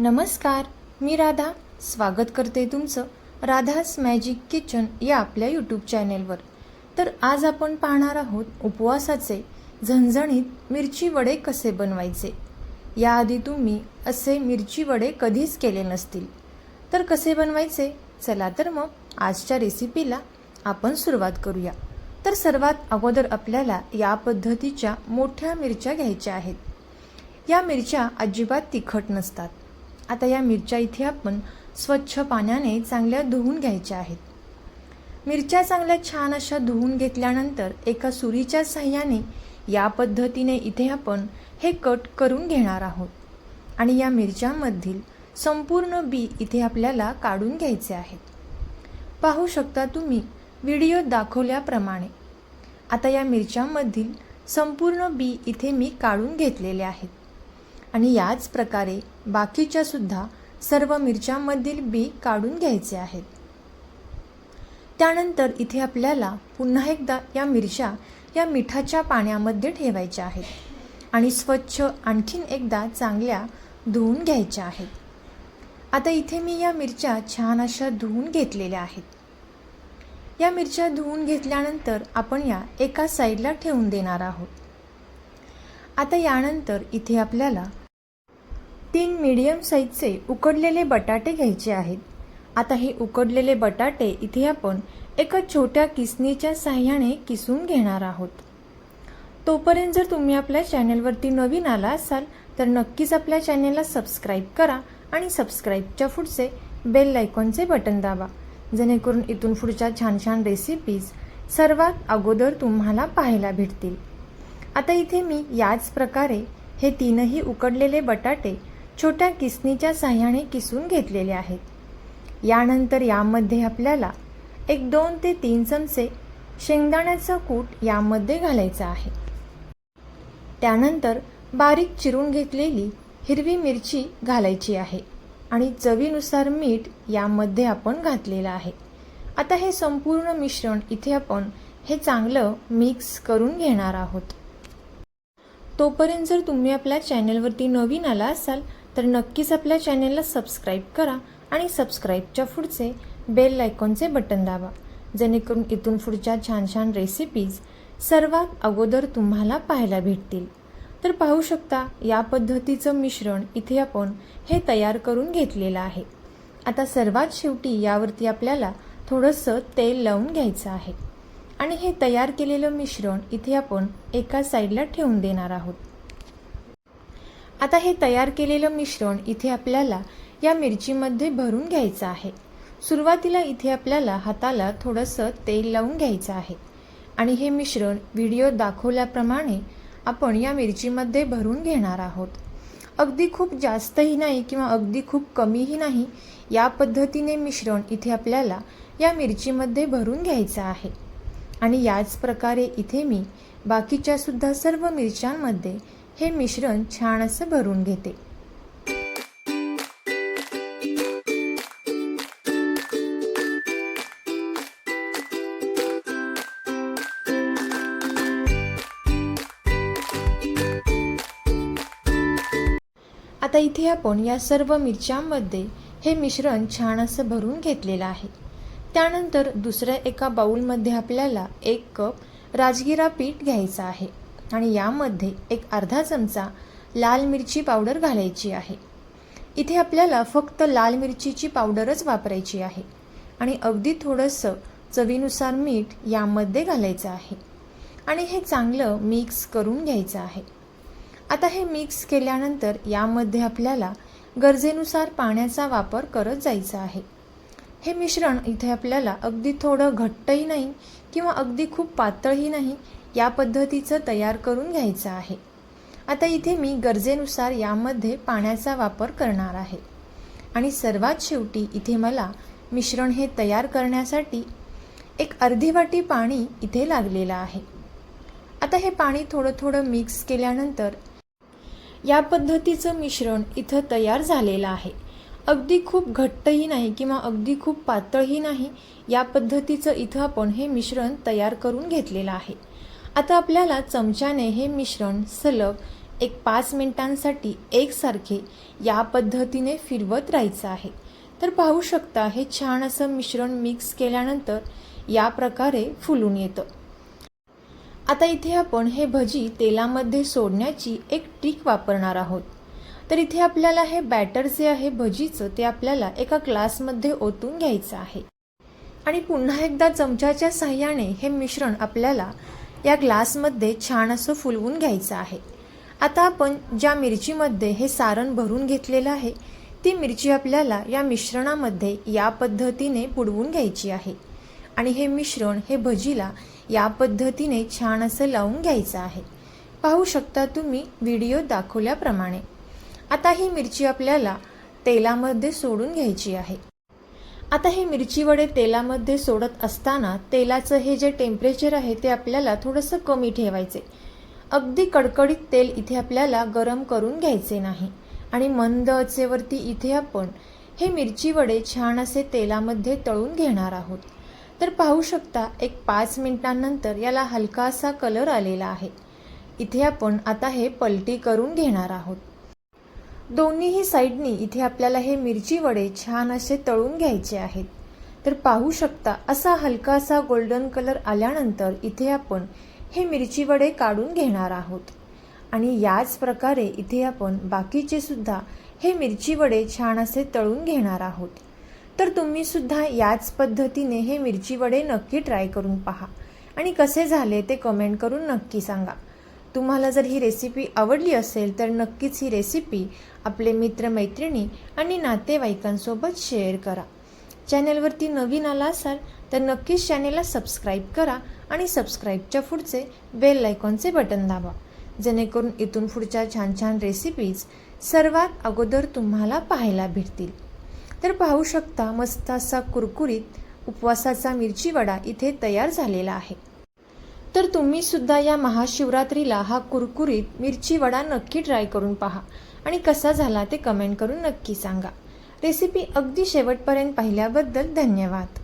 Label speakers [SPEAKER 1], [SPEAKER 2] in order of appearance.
[SPEAKER 1] नमस्कार मी राधा. स्वागत करते तुमचं राधास मॅजिक किचन या आपल्या यूट्यूब चॅनेलवर तर आज आपण पाहणार आहोत उपवासाचे झणझणीत मिरची वडे कसे बनवायचे? याआधी तुम्ही असे मिरची वडे कधीच केले नसतील. तर कसे बनवायचे? चला तर मग आजच्या रेसिपीला आपण सुरुवात करूया. तर सर्वात अगोदर आपल्याला या पद्धतीच्या मोठ्या मिरच्या घ्यायच्या आहेत. या मिरच्या अजिबात तिखट नसतात. आता या मिरच्या इथे आपण स्वच्छ पाण्याने चांगल्या धुवून घ्यायच्या आहेत. मिरच्या चांगल्या छान अशा धुवून घेतल्यानंतर एका सुरीच्या साह्याने या पद्धतीने इथे आपण हे कट करून घेणार आहोत. आणि या मिरच्यांमधील संपूर्ण बी इथे आपल्याला काढून घ्यायचे आहेत. पाहू शकता तुम्ही व्हिडिओ दाखवल्याप्रमाणे. आता या मिरच्यांमधील संपूर्ण बी इथे मी काढून घेतलेले आहेत. आणि याच प्रकारे बाकीच्या सुद्धा सर्व मिरच्यांमधील बी काढून घ्यायचे आहेत. त्यानंतर इथे आपल्याला पुन्हा एकदा या मिरच्या या मिठाच्या पाण्यामध्ये ठेवायच्या आहेत आणि स्वच्छ आणखीन एकदा चांगल्या धुवून घ्यायच्या आहेत. आता इथे मी या मिरच्या छान अशा धुवून घेतलेल्या आहेत. या मिरच्या धुवून घेतल्यानंतर आपण या एका साईडला ठेवून देणार आहोत. आता यानंतर इथे आपल्याला तीन मीडियम साईजचे उकडलेले बटाटे घ्यायचे आहेत. आता हे उकडलेले बटाटे इथे आपण एका छोट्या किसणीच्या साह्याने किसून घेणार आहोत. तोपर्यंत जर तुम्ही आपल्या चॅनेलवरती नवीन आला असाल तर नक्कीच आपल्या चॅनेलला सबस्क्राईब करा आणि सबस्क्राईबच्या पुढचे बेल आयकॉनचे बटन दाबा. जेणेकरून इथून पुढच्या छान छान रेसिपीज सर्वात अगोदर तुम्हाला पाहायला भेटतील. आता इथे मी याच प्रकारे हे तीनही उकडलेले बटाटे छोट्या किसनीच्या साह्याने किसून घेतलेले आहेत. यानंतर यामध्ये आपल्याला एक दोन ते तीन चमचे शेंगदाण्याचा कूट यामध्ये घालायचा आहे. त्यानंतर बारीक चिरून घेतलेली हिरवी मिरची घालायची आहे आणि चवीनुसार मीठ यामध्ये आपण घातलेलं आहे. आता हे संपूर्ण मिश्रण इथे आपण हे चांगलं मिक्स करून घेणार आहोत. तोपर्यंत जर तुम्ही आपल्या चॅनलवरती नवीन आला असाल तर नक्कीच आपल्या चॅनलला सबस्क्राईब करा आणि सबस्क्राईबच्या पुढचे बेल आयकॉनचे बटन दाबा जेणेकरून इथून पुढच्या छान छान रेसिपीज सर्वात अगोदर तुम्हाला पाहायला भेटतील. तर पाहू शकता या पद्धतीचं मिश्रण इथे आपण हे तयार करून घेतलेलं आहे. आता सर्वात शेवटी यावरती आपल्याला थोडंसं तेल लावून घ्यायचं आहे. आणि हे तयार केलेलं मिश्रण इथे आपण एका साईडला ठेवून देणार आहोत. आता हे तयार केलेलं मिश्रण इथे आपल्याला या मिरचीमध्ये भरून घ्यायचं आहे. सुरुवातीला इथे आपल्याला हाताला थोडंसं तेल लावून घ्यायचं आहे. आणि हे मिश्रण व्हिडिओ दाखवल्याप्रमाणे आपण या मिरचीमध्ये भरून घेणार आहोत. अगदी खूप जास्तही नाही किंवा अगदी खूप कमीही नाही या पद्धतीने मिश्रण इथे आपल्याला या मिरचीमध्ये भरून घ्यायचं आहे. आणि याच प्रकारे इथे मी बाकीच्या सुद्धा सर्व मिरच्यांमध्ये हे मिश्रण छान असं भरून घेते. आता इथे आपण या सर्व मिरच्यांमध्ये हे मिश्रण छान असं भरून घेतलेलं आहे. त्यानंतर दुसऱ्या एका बाऊलमध्ये आपल्याला एक कप राजगिरा पीठ घ्यायचं आहे आणि यामध्ये एक अर्धा चमचा लाल मिरची पावडर घालायची आहे. इथे आपल्याला फक्त लाल मिरचीची पावडरच वापरायची आहे आणि अगदी थोडंसं चवीनुसार मीठ यामध्ये घालायचं आहे आणि हे चांगलं मिक्स करून घ्यायचं आहे. आता हे मिक्स केल्यानंतर यामध्ये आपल्याला गरजेनुसार पाण्याचा वापर करत जायचा आहे. हे मिश्रण इथे आपल्याला अगदी थोडं घट्टही नाही किंवा अगदी खूप पातळही नाही या पद्धतीचं तयार करून घ्यायचं आहे. आता इथे मी गरजेनुसार यामध्ये पाण्याचा वापर करणार आहे. आणि सर्वात शेवटी इथे मला मिश्रण हे तयार करण्यासाठी एक अर्धी वाटी पाणी इथे लागलेलं आहे. आता हे पाणी थोडं थोडं मिक्स केल्यानंतर या पद्धतीचं मिश्रण इथं तयार झालेलं आहे. अगदी खूप घट्टही नाही किंवा अगदी खूप पातळही नाही या पद्धतीचं इथं आपण हे मिश्रण तयार करून घेतलेलं आहे. आता आपल्याला चमच्याने हे मिश्रण सलग एक पाच मिनिटांसाठी एकसारखे या पद्धतीने फिरवत राहायचं आहे. तर पाहू शकता हे छान असं मिश्रण मिक्स केल्यानंतर या प्रकारे फुलून येतं. आता इथे आपण हे भजी तेलामध्ये सोडण्याची एक ट्रिक वापरणार आहोत. तर इथे आपल्याला हे बॅटर जे आहे भजीचं ते आपल्याला एका ग्लासमध्ये ओतून घ्यायचं आहे. आणि पुन्हा एकदा चमच्याच्या साह्याने हे मिश्रण आपल्याला या ग्लासमध्ये छान असं फुलवून घ्यायचं आहे. आता आपण ज्या मिरचीमध्ये हे सारण भरून घेतलेलं आहे ती मिरची आपल्याला या मिश्रणामध्ये या पद्धतीने बुडवून घ्यायची आहे. आणि हे मिश्रण हे भजीला या पद्धतीने छान असं लावून घ्यायचं आहे. पाहू शकता तुम्ही व्हिडिओ दाखवल्याप्रमाणे. आता ही मिरची आपल्याला तेलामध्ये सोडून घ्यायची आहे. आता हे मिरची वडे तेलामध्ये सोडत असताना तेलाचं हे जे टेम्परेचर आहे ते आपल्याला थोडंसं कमी ठेवायचे अगदी कडकडीत तेल इथे आपल्याला गरम करून घ्यायचे नाही. आणि मंद अचेवरती इथे आपण हे मिरची वडे छान असे तेलामध्ये तळून घेणार आहोत. तर पाहू शकता एक पाच मिनिटांनंतर याला हलका असा कलर आलेला आहे. इथे आपण आता हे पलटी करून घेणार आहोत. दोन्हीही साईडनी इथे आपल्याला हे मिरची वडे छान असे तळून घ्यायचे आहेत. तर पाहू शकता असा हलका असा गोल्डन कलर आल्यानंतर इथे आपण हे मिरची वडे काढून घेणार आहोत. आणि याच प्रकारे इथे आपण बाकीचे सुद्धा हे मिरची वडे छान असे तळून घेणार आहोत. तर तुम्ही सुद्धा याच पद्धतीने हे मिरची वडे नक्की ट्राय करून पहा. आणि कसे झाले ते कमेंट करून नक्की सांगा. तुम्हाला जर ही रेसिपी आवडली असेल तर नक्कीच ही रेसिपी आपले मित्रमैत्रिणी आणि नातेवाईकांसोबत शेअर करा. चॅनेलवरती नवीन आला असाल तर नक्कीच चॅनेलला सबस्क्राईब करा आणि सबस्क्राईबच्या पुढचे बेल आयकॉनचे बटन दाबा. जेणेकरून इथून पुढच्या छान छान रेसिपीज सर्वात अगोदर तुम्हाला पाहायला भेटतील. तर पाहू शकता मस्त असा कुरकुरीत उपवासाचा मिरची वडा इथे तयार झालेला आहे. तर तुम्ही सुद्धा या महाशिवरात्रीला हा कुरकुरीत मिरची वडा नक्की ट्राय करून पहा. आणि कसा झाला ते कमेंट करून नक्की सांगा. रेसिपी अगदी शेवटपर्यंत पाहिल्याबद्दल धन्यवाद.